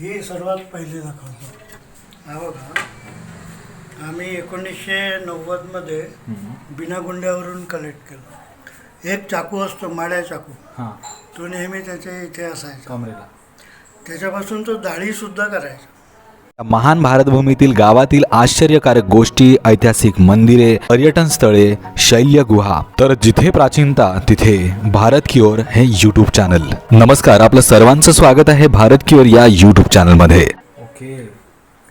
ही सर्वात पहिली दाखवतो. हा बघा. आम्ही एकोणीसशे नव्वदमध्ये बिना गुंड्यावरून कलेक्ट केलं. एक चाकू असतो माड्या चाकू. तो नेहमी त्याच्या इथे असायचा. त्याच्यापासून तो दाढीसुद्धा करायचा. महान भारतभूमीतील गावातील आश्चर्यकारक गोष्टी ऐतिहासिक मंदिरे पर्यटन स्थळे शैल्य गुहा. तर जिथे प्राचीनता तिथे भारत क्युअर हे यूट्यूब चॅनल नमस्कार आपलं सर्वांचं स्वागत आहे भारत क्युअर या यूट्यूब चॅनलमध्ये ओके.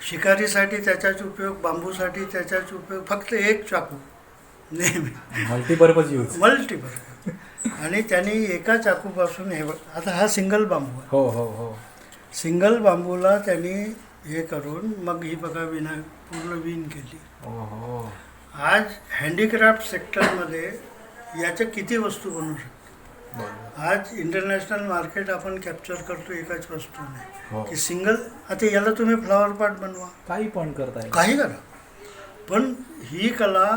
शिकारीसाठी त्याचाच उपयोग बांबूसाठी त्याचाच उपयोग फक्त एक चाकू. नेहमी. मल्टीपर्पज यूज मल्टिपल आणि त्यांनी एका चाकूपासून हे आता हा सिंगल बांबू हो हो हो. सिंगल बांबूला त्यांनी हे करून मग ही बघा विना पूर्ण विण केली. आज हँडीक्राफ्ट सेक्टरमध्ये याच्या किती वस्तू बनवू शकतो आज इंटरनॅशनल मार्केट आपण कॅप्चर करतो एकाच वस्तूने. हो. की सिंगल आता याला तुम्ही फ्लॉवर पॉट बनवा. काही पण करताय काही करा. पण ही कला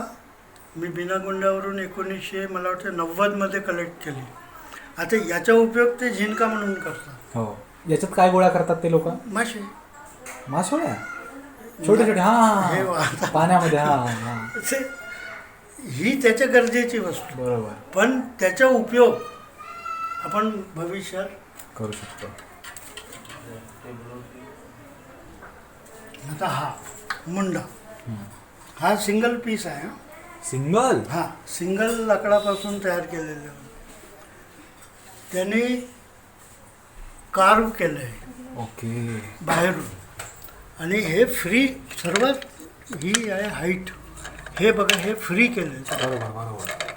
मी बिना गुंड्यावरून एकोणीसशे मला वाटतं नव्वदमध्ये कलेक्ट केली. आता याचा उपयोग ते झिणका म्हणून करतात. हो. याच्यात काय गोळा करतात ते लोक? मासे. मासोळ्या? छोटे छोटे हा वा- पाण्यामध्ये हा हा असे ही त्याच्या गरजेची वस्तू. बरोबर. पण त्याचा उपयोग आपण भविष्यात करू शकतो. आता हा मुंडा. हा सिंगल पीस आहे हं. सिंगल हा सिंगल लाकडापासून तयार केलेलं. त्यांनी कार्व केलं आहे ओके बाहेरून. आणि हे फ्री सर्वात ही आहे हाईट हे बघा हे फ्री केलं बरोबर बरोबर.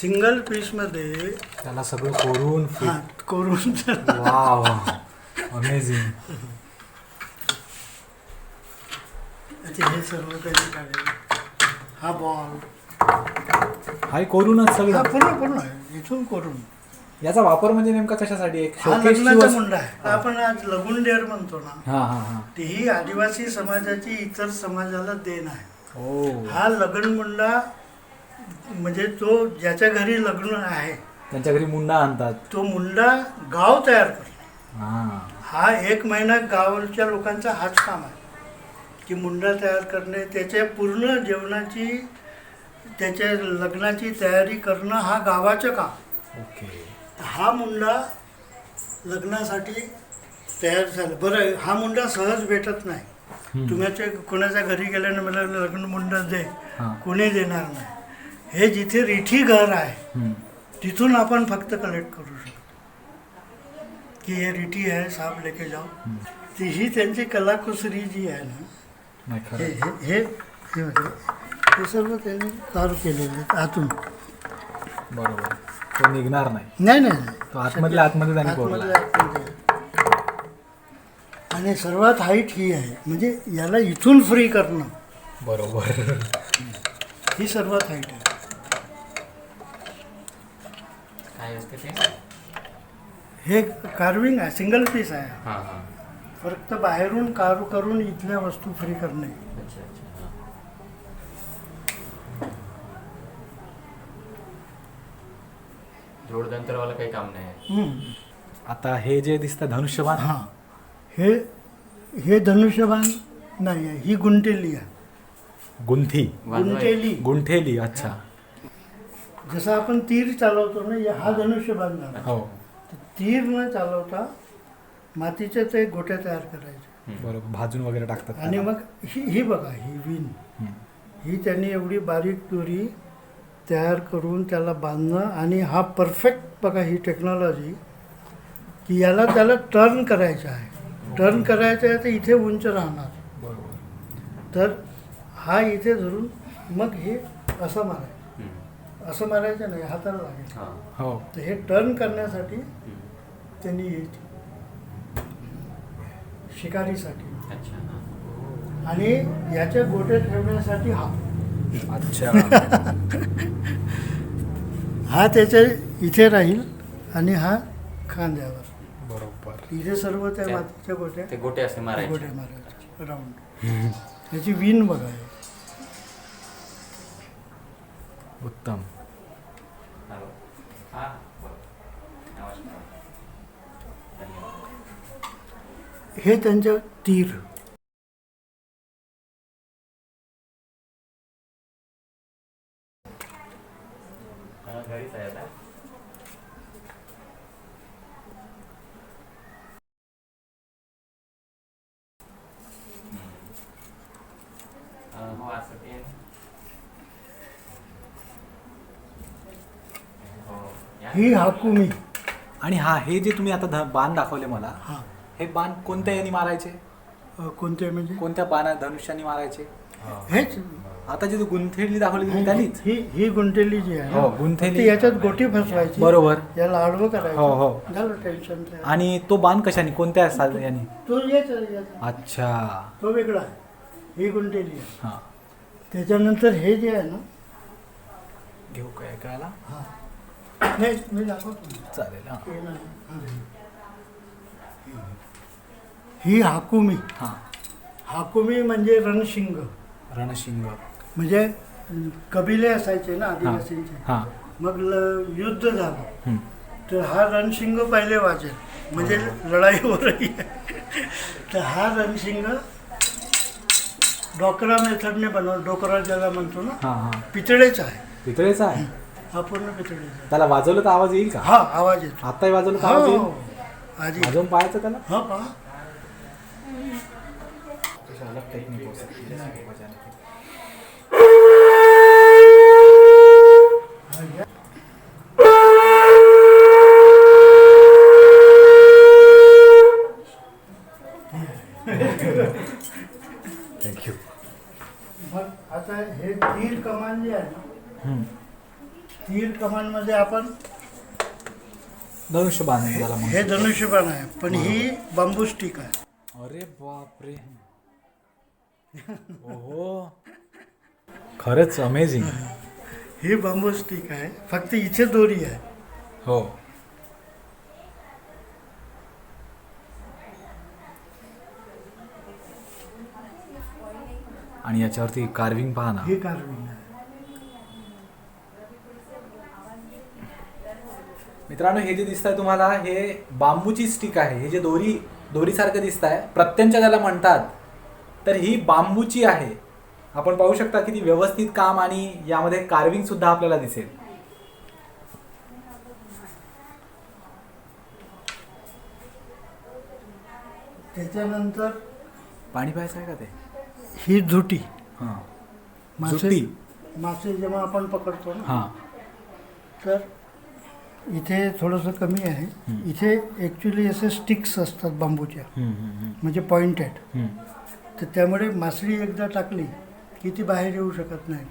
सिंगल पीसमध्ये त्याला सगळं करून हा करून वाव अमेझिंग आता हे सर्व त्यांनी काढले हा बॉल हाय करूनच हा सगळं पूर्ण पूर्ण इथून करून. याचा वापर म्हणजे नेमका कशासाठी? एक हा showcase ची लग्नाचा वस्तू- मुंडा आहे. आपण आज लगुंडेर म्हणतो ना. हा हा हा. ती ही आदिवासी समाजाची इतर समाजाला देण आहे. ओ. हा लग्न मुंडा म्हणजे तो ज्याच्या घरी लग्न आहे त्यांच्या घरी मुंडा आणतात. तो मुंडा गाव तयार करतो. हा. हा एक महिना गावच्या लोकांचा हाच काम आहे. की मुंडा तयार करणे त्याच्या पूर्ण जेवणाची त्याच्या लग्नाची तयारी करणं हा गावाचं काम. ओके. हा मुंडा लग्नासाठी तयार झाला. बरं हा मुंडा सहज भेटत नाही. तुम्हाला कोणाच्या घरी गेल्यानं मला लग्न मुंडा दे. कोणी देणार नाही. हे जिथे रिठी घर आहे. तिथून आपण फक्त कलेक्ट करू शकतो. की हे रिठी आहे साप लेके जाओ. ती ही त्यांची कलाकुसरी जी आहे ना हे हे सर्व त्यांनी कार्व केलेले आतून. बरोबर. तो निघणार नाही. नाही नाही नाही. तो आतमधल्या आतमध्ये त्यांनी कोरला. आतमध्ये. आणि सर्वात हाईट ही आहे. म्हणजे याला इथून फ्री करणं. बरोबर. ही सर्वात हाईट आहे. काय असते ते? हे कार्विंग आहे सिंगल पीस आहे. हां हां. फक्त बाहेरून कार्व करून इथल्या वस्तू फ्री करणे. अच्छा अच्छा. जोडतंत्रवाला काही काम नाही. आहे हम्म. आता हे जे दिसतं धनुष्यबाण? हां. हे हे धनुष्यबाण नाही आहे ही गुंटेली आहे. गुंथी गुंटेली गुंठेली. अच्छा. जसं आपण तीर चालवतो ना या- हा धनुष्यबाण झाला. हो. तर तीर न चालवता मातीचे ते गोट्या तयार करायचे. बरोबर भाजून वगैरे टाकतात आणि त्याला. मग ही ही बघा ही विण. हम्म. ही त्यांनी एवढी बारीक दोरी तयार करून त्याला बांधणं आणि हा परफेक्ट बघा ही टेक्नॉलॉजी की याला त्याला टर्न करायचं आहे. टर्न करायचं आहे तर इथे उंच राहणार. बरोबर तर हा इथे धरून मग हे असं मारायचं. असं मारायचं नाही हाताला लागेल. हां. हो. तर हे टर्न करण्यासाठी. त्यांनी शिकारीसाठी अच्छा. आणि याच्या गोट्या ठेवण्यासाठी हा. अच्छा. हा त्याच्या इथे राहील आणि हा खांद्यावर. बरोबर. इथे सर्व त्या त्या- मातीच्या गोट्या ते गोटे असे मारायचे गोट्या मारायच्या. राऊंड. त्याची विण बघा. उत्तम. बरं. नमस्कार. धन्यवाद. हे त्यांचं तीर हा, घरीच आहे आता हम्म. हो असं ते हो या. ही हाकुमी. आणि हा हे जे तुम्ही आता ध- बाण दाखवले मला हा. हे बाण कोणत्या याने मारायचे? अ, कोणते म्हणजे? कोणत्या बाणा धनुष्याने मारायचे? हेच. आता जी गुंथेली दाखवली तुम्ही त्यानीच? ही ही गुंटेली जी आहे ना, हो, गुंतेली. ती याच्यात गोटी फसवायची. बरोबर. याला आडवं हो, करायचं. हो. झालं टेन्शन आणि तो बाण कशाने? कोणत्या सा- याने? तो याचा याचा. अच्छा. तो वेगळा आहे. ही गुंटेली आहे. हा. त्याच्यानंतर हे जे आहे ना घेऊ काय कळायला? नाही मी दाखवतो ना. चालेल हा. हे नाही. हा. ही हाकुमी. हा. हाकुमी म्हणजे रणशिंग. रणशिंग. म्हणजे अं, कबिले असायचे ना आदिवासींचे. हा. मग ल- युद्ध झालं. तर हा रणशिंग पहिले वाजेल. म्हणजे लढाईवरही तर हा रणशिंग डोकरा मेथडने बनव डोकरा ज्याला म्हणतो ना हा हा. पितळेचा आहे. पितळेचा आहे. हा पूर्ण पितळेचा आहे. त्याला वाजवलं तर आवाज येईल का? हा आवाज येतो. आताही वाजवलं तर आवाज हो. येईल? आधी वाजवून पाहायचं त्याला? हा पहा. हो है थँक्यू मग आता हे तीर कमान जे आहे ना तीर कमानमध्ये आपण धनुष्य बाण त्याला हे धनुष्यबाण आहे पण ही बांबू स्टिक आहे. अरे बापरे. ओहो. खरंच अमेझिंग ही बांबू स्टिक आहे फक्त इथे दोरी आहे. हो. आणि याच्यावरती कार्विंग पहा ना. ही कार्विंग मित्रांनो हे जे दिसत आहे तुम्हाला हे बांबूची स्टिक आहे. हे जे दोरी दोरीसारखं दिसत आहे प्रत्यंच्या ज्याला म्हणतात. तर ही बांबूची आहे. आपण पाहू शकता किती व्यवस्थित काम आणि यामध्ये कार्विंग सुद्धा आपल्याला दिसेल. त्याच्यानंतर पाणी प्यायचं आहे का ते? ही झुटी. हां. मासे मासे जेव्हा आपण पकडतो ना हां. तर इथे थोडंसं कमी आहे. इथे ॲक्च्युली असे स्टिक्स असतात बांबूच्या. म्हणजे पॉइंटेड तर त्यामुळे मासळी एकदा टाकली की ती बाहेर येऊ शकत नाही.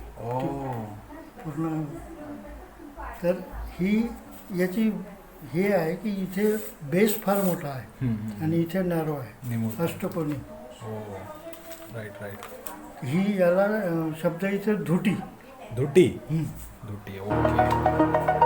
पूर्ण. तर ही याची हे आहे की इथे बेस फार मोठा आहे. आणि इथे नॅरो आहे. हो राईट राईट ही याला शब्द इथे धुटी. धुटी. धुटी ओके